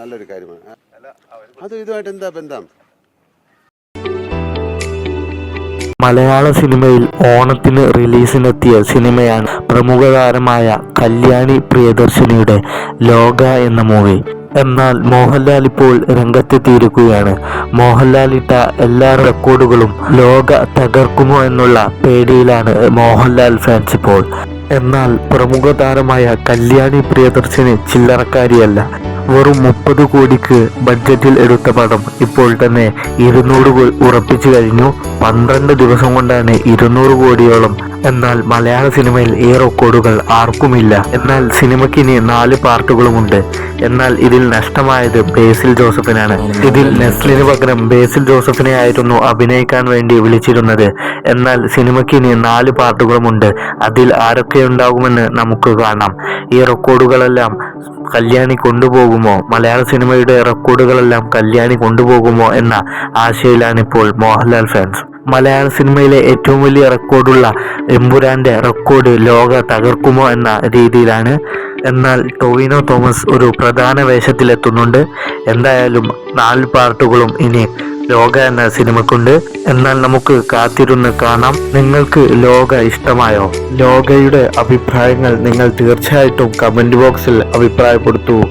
നല്ലൊരു കാര്യമാണ്. അത് ഇതുമായിട്ട് എന്താ ബന്ധം? മലയാള സിനിമയിൽ ഓണത്തിന് റിലീസിനെത്തിയ സിനിമയാണ് പ്രമുഖ താരമായ കല്യാണി പ്രിയദർശിനിയുടെ ലോക എന്ന മൂവി. എന്നാൽ മോഹൻലാൽ ഇപ്പോൾ രംഗത്തെത്തിയിരിക്കുകയാണ്. മോഹൻലാൽ ഇട്ട എല്ലാ റെക്കോർഡുകളും ലോക തകർക്കുമോ എന്നുള്ള പേടിയിലാണ് മോഹൻലാൽ ഫാൻസ് ഇപ്പോൾ. എന്നാൽ പ്രമുഖ താരമായ കല്യാണി പ്രിയദർശിനി ചില്ലറക്കാരിയല്ല. വെറും മുപ്പത് കോടിക്ക് ബഡ്ജറ്റിൽ എടുത്ത പടം ഇപ്പോൾ തന്നെ ഇരുന്നൂറ് ഉറപ്പിച്ചു കഴിഞ്ഞു. പന്ത്രണ്ട് ദിവസം കൊണ്ടാണ് ഇരുന്നൂറ് കോടിയോളം. എന്നാൽ മലയാള സിനിമയിൽ ഈ റെക്കോർഡുകൾ ആർക്കുമില്ല. എന്നാൽ സിനിമയ്ക്ക് ഇനി നാല് പാർട്ടുകളുമുണ്ട്. എന്നാൽ ഇതിൽ നഷ്ടമായത് ബേസിൽ ജോസഫിനാണ്. ഇതിൽ നെസ്ലിന് പകരം ബേസിൽ ജോസഫിനെ ആയിരുന്നു അഭിനയിക്കാൻ വേണ്ടി വിളിച്ചിരുന്നത്. എന്നാൽ സിനിമയ്ക്ക് ഇനി നാല് പാർട്ടുകളുമുണ്ട്. അതിൽ ആരൊക്കെ ഉണ്ടാകുമെന്ന് നമുക്ക് കാണാം. ഈ റെക്കോർഡുകളെല്ലാം കല്യാണി കൊണ്ടുപോകുമോ? മലയാള സിനിമയുടെ റെക്കോർഡുകളെല്ലാം കല്യാണി കൊണ്ടുപോകുമോ എന്ന ആശയിലാണ് ഇപ്പോൾ മോഹൻലാൽ ഫാൻസ്. മലയാള സിനിമയിലെ ഏറ്റവും വലിയ റെക്കോർഡുള്ള എമ്പുരാന്റെ റെക്കോർഡ് ലോക തകർക്കുമോ എന്ന രീതിയിലാണ്. എന്നാൽ ടോവിനോ തോമസ് ഒരു പ്രധാന വേഷത്തിലെത്തുന്നുണ്ട്. എന്തായാലും നാല് പാർട്ടുകളും ഇനി ലോക എന്ന സിനിമക്കുണ്ട്. എന്നാൽ നമുക്ക് കാത്തിരുന്ന് കാണാം. നിങ്ങൾക്ക് ലോക ഇഷ്ടമായോ? ലോകയുടെ അഭിപ്രായങ്ങൾ നിങ്ങൾ തീർച്ചയായിട്ടും കമന്റ് ബോക്സിൽ അഭിപ്രായപ്പെടുത്തൂ.